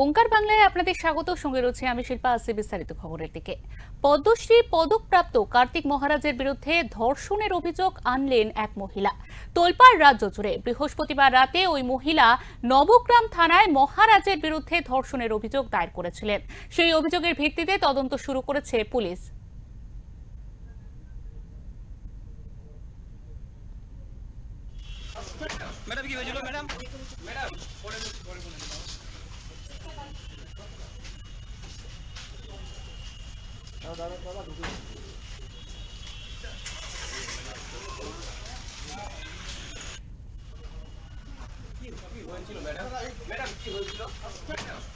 ওঙ্কার বাংলায় আপনাদের স্বাগত। সঙ্গে রয়েছে আমি শিল্পা আসি বিস্তারিত খবরের দিকে। পদ্মশ্রী, পদকপ্রাপ্ত কার্তিক মহারাজের বিরুদ্ধে ধর্ষণের অভিযোগ আনলেন এক মহিলা। তোলপাড় রাজ্য জুড়ে বৃহস্পতিবার রাতে ওই মহিলা নবগ্রাম থানায় মহারাজের বিরুদ্ধে ধর্ষণের অভিযোগ দায়ের করেছিলেন। সেই অভিযোগের ভিত্তিতে তদন্ত শুরু করেছে পুলিশ। ম্যাডাম, কি হয়েছিল? ম্যাডাম ম্যাডাম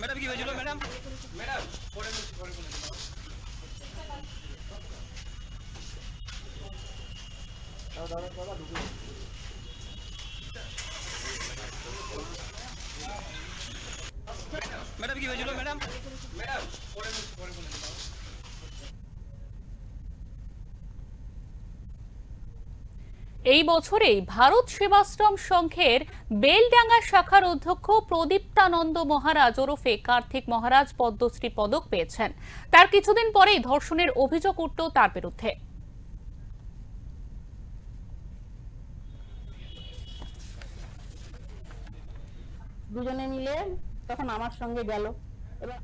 ম্যাডাম কি হয়েছিল ম্যাডাম ম্যাডাম ম্যাডাম কি হয়েছিল ম্যাডাম? ম্যাডাম এই বছরেই ভারত সেবাশ্রম সংঘের বেলডাঙ্গা শাখার অধ্যক্ষ প্রদীপ্তানন্দ মহারাজ ওরফে কার্তিক মহারাজ পদ্মশ্রী পদক পেয়েছেন। তার কিছুদিন পরেই ধর্ষণের অভিযোগ উঠল তার বিরুদ্ধে। দুজনে মিলে তখন আমার সঙ্গে গেল। এবার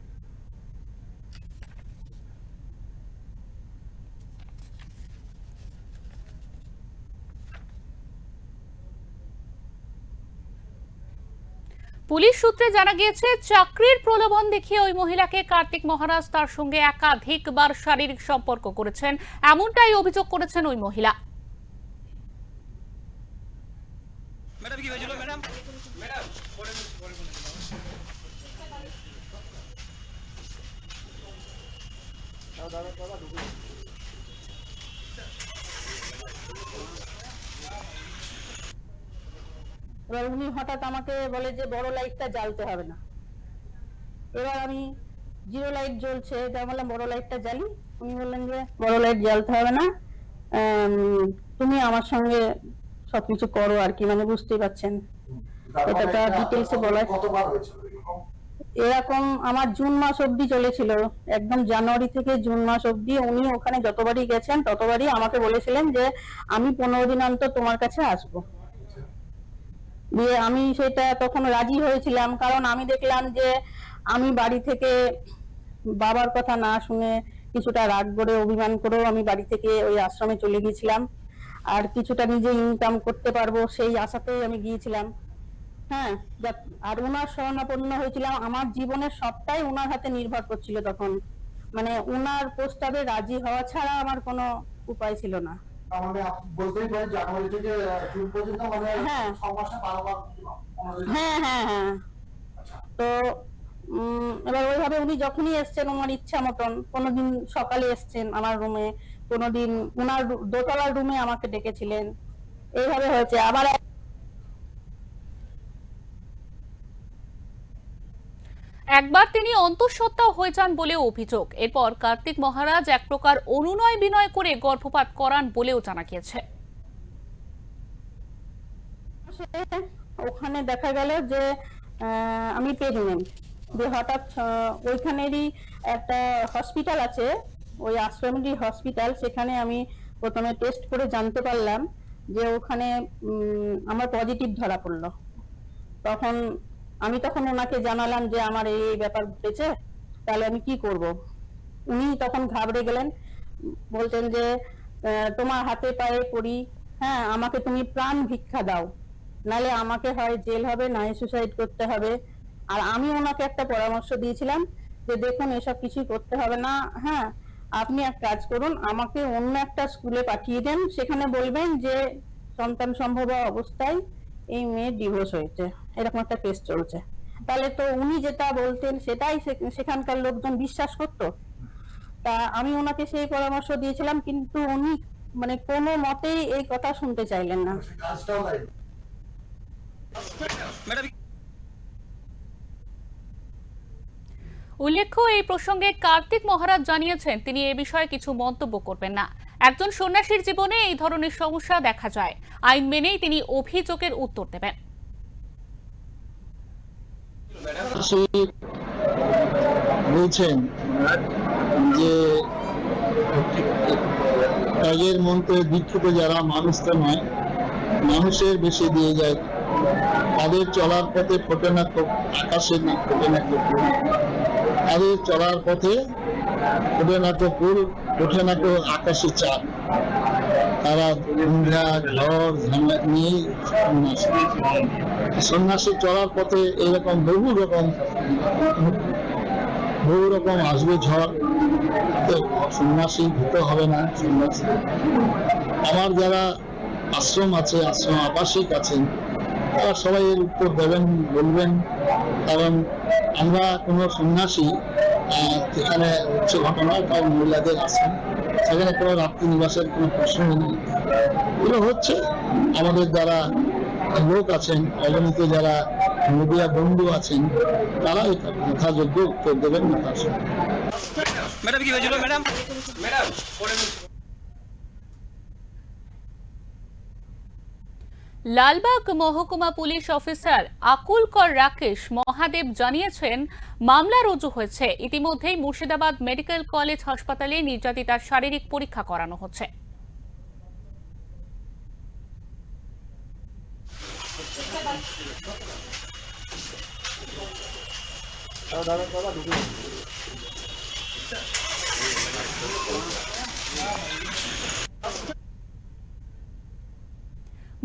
পুলিশ সূত্রে জানা গিয়েছে চাকরির প্রলোভন দেখিয়ে ওই মহিলাকে কার্তিক মহারাজ তার সঙ্গে একাধিকবার শারীরিক সম্পর্ক করেছেন। এমনটাই অভিযোগ করেছেন ওই মহিলা। ম্যাডাম কি হয়েছিল? ম্যাডাম? ম্যাডাম এবার উনি হঠাৎ আমাকে বলে যে বড় লাইটটা জ্বালতে হবে না। এবার আমি জিরো লাইট জ্বলছে তাই বললাম বড় লাইটটা জ্বালি। উনি বললেন যে বড় লাইট জ্বালতে হবে না। তুমি আমার সঙ্গে সবকিছু করো আর কি মানে বুঝতেই পারছেন। এটা তো ডিটেলসে বলা কতবার হয়েছিল এরকম? আমার জুন মাস অবধি চলেছিল। একদম জানুয়ারি থেকে জুন মাস অবধি উনি ওখানে যতবারই গেছেন, ততবারই আমাকে বলেছিলেন যে, আমি পনেরো দিন অন্তর তোমার কাছে আসব। দিয়ে আমি সেটা তখন রাজি হয়েছিলাম, কারণ আমি দেখলাম যে, আমি বাড়ি থেকে বাবার কথা না শুনে কিছুটা রাগ করে, অভিমান করেও আমি বাড়ি থেকে ওই আশ্রমে চলে গিয়েছিলাম। আর কিছুটা নিজে ইনকাম করতে পারব সেই আশাতেই আমি গিয়েছিলাম। হ্যাঁ আর ওনার শরণাপন্ন হয়েছিলাম। আমার জীবনের সবটাই ওনার হাতে নির্ভর করছিল তখন। মানে ওনার প্রস্তাবে রাজি হওয়া ছাড়া আমার কোনো উপায় ছিল না। মানে হ্যাঁ। হ্যাঁ হ্যাঁ হ্যাঁ। আচ্ছা। তো উম, এবার ওইভাবে উনি যখনই এসছেন ওনার ইচ্ছা মতন কোনোদিন সকালে এসছেন আমার রুমে কোনোদিন ওনার রু- দোতলার রুমে আমাকে ডেকেছিলেন। এইভাবে হয়েছে। আবার একবার তিনি অন্তঃসত্ত্বা হয়ে যান বলেও অভিযোগ। এরপর কার্তিক মহারাজ এক প্রকার অনুনয় বিনয় করে গর্ভপাত করান বলেও জানা গিয়েছে। ওখানে দেখা গেল যে আমি প্রেগনেন্ট যে হঠাৎ ওইখানেরই একটা হসপিটাল আছে, ওই আশ্রমেরই হসপিটাল সেখানে আমি প্রথমে টেস্ট করে জানতে পারলাম যে ওখানে আমার পজিটিভ ধরা পড়ল। তখন আমি তখন ওনাকে জানালাম যে আমার এই ব্যাপার ঘটেছে, তাহলে আমি কি করব? উনি তখন ঘাবড়ে গেলেন, বলতেন যে তোমার হাতে পায়ে পড়ি হ্যাঁ আমাকে তুমি প্রাণ ভিক্ষা দাও নালে আমাকে হয় জেল হবে, না সুসাইড করতে হবে। আর আমি ওনাকে একটা পরামর্শ দিয়েছিলাম যে, দেখুন, এসব কিছুই করতে হবে না হ্যাঁ আপনি এক কাজ করুন, আমাকে অন্য একটা স্কুলে পাঠিয়ে দেন, সেখানে বলবেন যে, সন্তান সম্ভব অবস্থায় এই মেয়ের ডিভোর্স হয়েছে। এরকম একটা কেস চলছে। তাহলে তো উনি যেটা বলতেন সেটাই সেখানকার লোকজন বিশ্বাস করতো? তা আমি ওনাকে সেই পরামর্শ দিয়েছিলাম কিন্তু উনি মানে কোনো মতেই এই কথা শুনতে চাইলেন না। উল্লেখ্য এই প্রসঙ্গে কার্তিক মহারাজ জানিয়েছেন তিনি এ বিষয়ে কিছু মন্তব্য করবেন না। একজন সন্ন্যাসীর জীবনে এই ধরনের সমস্যা দেখা যায়। আইন মেনেই তিনি অভিযোগের উত্তর দেবেন। বলছেন যে, ত্যাগের মন্ত্রে দীক্ষিত যারা মানুষ তো নয় মানুষের বেশি দিয়ে যায়। তাদের চলার পথে ফোটে না আকাশে না, ফোটে না তাদের চলার পথে ফোটে না ওঠে না তো আকাশে চাঁদ। তারা সন্ধ্যা ঘর ঝামেলা নিয়ে সন্ন্যাসী। চলার পথে এরকম বহু রকম বহু রকম আসবে ঝড়। সন্ন্যাসী হতে হবে না, সন্ন্যাসী। আমার যারা আশ্রম আছে, আশ্রম আবাসিক আছেন তারা সবাই এর উত্তর দেবেন, বলবেন। কারণ আমরা কোনো সন্ন্যাসী যেখানে হচ্ছে ঘটনা তাও মহিলাদের আছেন। সেখানে কোনো রাত্রি নিবাসের কোনো প্রশ্ন নেই। এগুলো হচ্ছে আমাদের যারা লোক আছেন অগণিত যারা মিডিয়া বন্ধু আছেন, তারা যথাযোগ্য উত্তর দেবেন ম্যাডাম, কি হয়েছিল? ম্যাডাম? ম্যাডাম লালবাগ মহকুমা পুলিশ অফিসার আকুল কর রাকেশ মহাদেব জানিয়েছেন, মামলা রুজু হয়েছে। ইতিমধ্যেই মুর্শিদাবাদ মেডিকেল কলেজ হাসপাতালে নির্যাতিতার শারীরিক পরীক্ষা করানো হচ্ছে।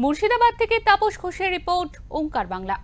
মুর্শিদাবাদ থেকে তাপস ঘোষের রিপোর্ট ওঙ্কার বাংলা।